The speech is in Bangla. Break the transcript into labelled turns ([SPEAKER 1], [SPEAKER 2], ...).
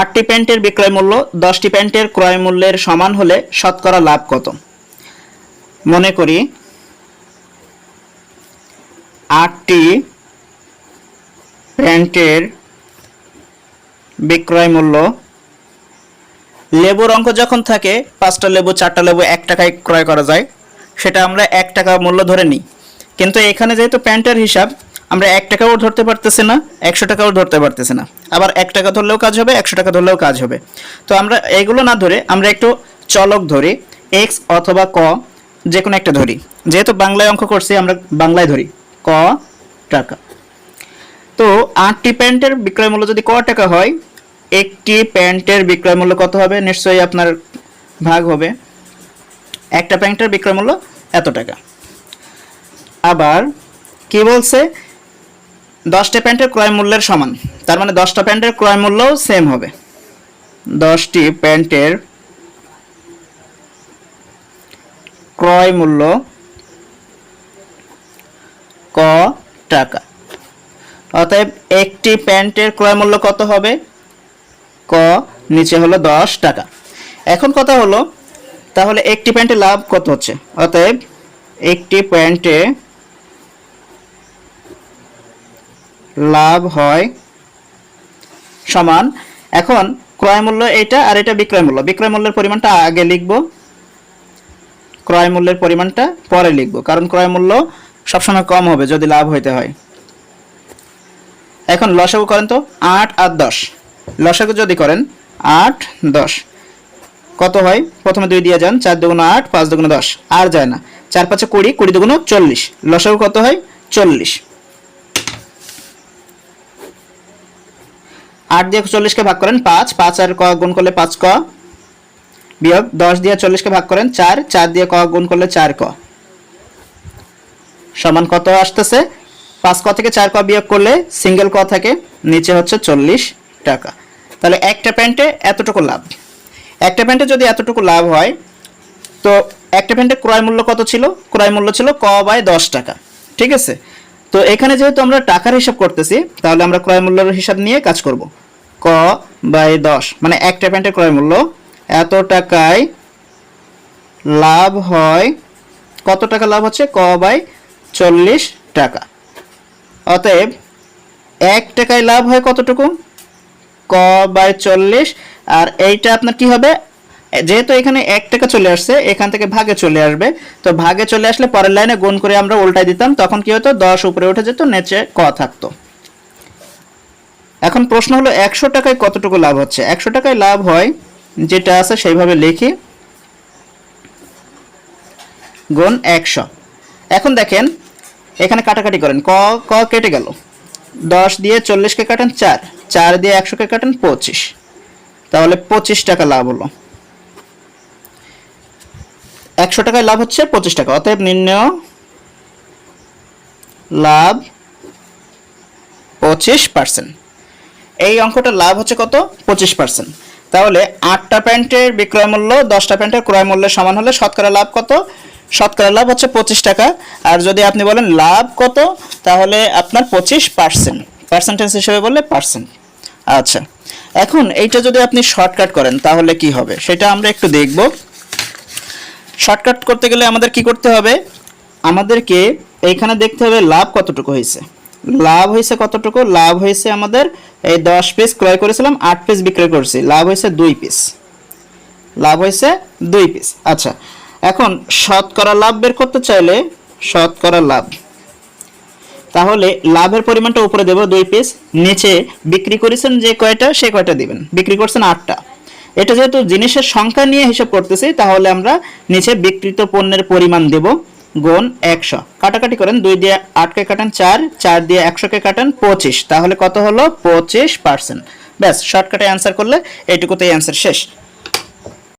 [SPEAKER 1] আটটি প্যান্টের বিক্রয় মূল্য, দশটি প্যান্টের ক্রয় মূল্যের সমান হলে শতকরা লাভ কত? মনে করি, আটটি প্যান্টের বিক্রয় মূল্য, লেবুর অঙ্ক যখন থাকে, পাঁচটা লেবু, চারটা লেবু, এক টাকায় ক্রয় করা যায়, সেটা আমরা এক টাকা মূল্য ধরে নিই। কিন্তু এখানে যেহেতু প্যান্টের হিসাব আমরা এক টাকাও ধরতে পারতেছি না, একশো টাকাও ধরতে পারতেছি না। আবার এক টাকা ধরলেও কাজ হবে, একশো টাকা ধরলেও কাজ হবে। তো আমরা এগুলো না ধরে আমরা একটু চলক ধরি, এক্স অথবা ক যে কোনো একটা ধরি। যেহেতু বাংলায় অঙ্ক করছি, আমরা বাংলায় ধরি। ক টাকা। তো আটটি প্যান্টের বিক্রয় মূল্য যদি ক টাকা হয়, একটি প্যান্টের বিক্রয় মূল্য কত হবে? নিশ্চয়ই আপনার ভাগ হবে। একটা প্যান্টের বিক্রয় মূল্য এত টাকা। আবার কি বলছে? দশটা প্যান্টের ক্রয় মূল্যের সমান। তার মানে দশটা প্যান্টের ক্রয় মূল্যও সেম হবে। দশটি প্যান্টের ক্রয় মূল্য ক টাকা। অতএব একটি প্যান্টের ক্রয় মূল্য কত হবে? ক, নিচে হলো দশ টাকা। এখন কথা হলো, তাহলে একটি প্যান্টে লাভ কত হচ্ছে? অতএব একটি প্যান্টে লাভ হয় সমান। এখন ক্রয় মূল্য এটা আর এটা বিক্রয় মূল্য। বিক্রয় মূল্যের পরিমাণটা আগে লিখব। ক্রয় মূল্যের পরিমাণটা পরে লিখব, কারণ ক্রয় মূল্য সবসময় কম হবে যদি লাভ হইতে হয়। এখন লসাগু করেন তো আট আর দশ। লসাগু যদি করেন আট, দশ। কত হয়? প্রথমে দুই দিয়ে যান, চার দুগুণ আট, পাঁচ দুগুণ দশ। আর যায় না। চার পাঁচে কুড়ি কুড়ি দুগুণ চল্লিশ। লসাগু কত হয়? চল্লিশ। আট দিয়ে চল্লিশকে ভাগ করেন পাঁচ পাঁচ আর ক গুণ করলে পাঁচ ক বিয়োগ দশ দিয়ে চল্লিশকে ভাগ করেন চার চার দিয়ে ক গুণ করলে চার ক। সমান কত আসতেছে? পাঁচ ক থেকে চার ক বিয়োগ করলে সিঙ্গেল ক থাকে, নিচে হচ্ছে চল্লিশ টাকা। তাহলে একটা প্যান্টে এতটুকু লাভ। একটা প্যান্টে যদি এতটুকু লাভ হয়, তো একটা প্যান্টের ক্রয় মূল্য কত ছিল? ক্রয় মূল্য ছিল ক বাই দশ টাকা। ঠিক আছে? তো এখানে যেহেতু আমরা টাকার হিসাব করতেছি, তাহলে আমরা ক্রয় মূল্যের হিসাব নিয়ে কাজ করব। ক বাই দশ। মানে একটা প্যান্টের ক্রয় মূল্য এত টাকায় লাভ হয়, কত টাকা লাভ হচ্ছে? ক বাই চল্লিশ টাকা। অতএব এক টাকায় লাভ হয় কতটুকু? ক বাই চল্লিশ। আর এইটা আপনার কি হবে? যেহেতু এখানে এক টাকা চলে আসছে, এখান থেকে ভাগে চলে আসবে। তো ভাগে চলে আসলে পরের লাইনে গুণ করে আমরা উল্টাই দিতাম, তখন কি হতো? দশ উপরে উঠে যেত, নিচে ক থাকতো। এখন প্রশ্ন হলো, একশো টাকায় কতটুকু লাভ হচ্ছে? একশো টাকায় লাভ হয়, যেটা আছে সেইভাবে লিখি। গুণ একশো। এখন দেখেন, এখানে কাটাকাটি করেন। ক ক কেটে গেল। দশ দিয়ে চল্লিশকে কাটেন, চার। চার দিয়ে একশোকে কাটেন, পঁচিশ। তাহলে পঁচিশ টাকা লাভ হলো। একশো টাকায় লাভ হচ্ছে পঁচিশ টাকা। অতএব নির্ণয় লাভ পঁচিশ পার্সেন্ট। এই অঙ্কটা লাভ হচ্ছে কত? পঁচিশ পার্সেন্ট তাহলে আটটা প্যান্টের বিক্রয় মূল্য, দশটা প্যান্টের ক্রয় মূল্যের সমান হলে শতকরা লাভ কত? শতকরা লাভ হচ্ছে পঁচিশ টাকা। আর যদি আপনি বলেন লাভ কত, তাহলে আপনার পঁচিশ পার্সেন্ট পার্সেন্টেজ হিসেবে বললে পার্সেন্ট আচ্ছা এখন এইটা যদি আপনি শর্টকাট করেন, তাহলে কি হবে? সেটা আমরা একটু দেখব। শর্টকাট করতে গেলে আমাদের কি করতে হবে? আমাদেরকে এইখানে দেখতে হবে লাভ কতটুকু হয়েছে। লাভ হয়েছে কতটুকু? লাভ হয়েছে আমাদের এই দশ পিস ক্রয় করেছিলাম, আট পিস বিক্রয় করছি। লাভ হয়েছে দুই পিস লাভ হয়েছে দুই পিস আচ্ছা এখন শতকরা লাভ বের করতে চাইলে শতকরা লাভ। তাহলে লাভের পরিমাণটা উপরে দেবো দুই পিস নিচে বিক্রি করেছেন যে কয়টা, সে কয়টা দিবেন। বিক্রি করছেন আটটা। এটা যেহেতু জিনিসের সংখ্যা নিয়ে হিসাব করতেছি, তাহলে আমরা নিচে বিক্রিত পণ্যের পরিমাণ দেব। গুণ একশো। কাটাকাটি করেন, দুই দিয়ে আটকে কাটান চার চার দিয়ে একশোকে কাটান পঁচিশ। তাহলে কত হলো? পঁচিশ পার্সেন্ট ব্যাস শর্টকাটে অ্যান্সার করলে এইটুকুতেই অ্যান্সার শেষ।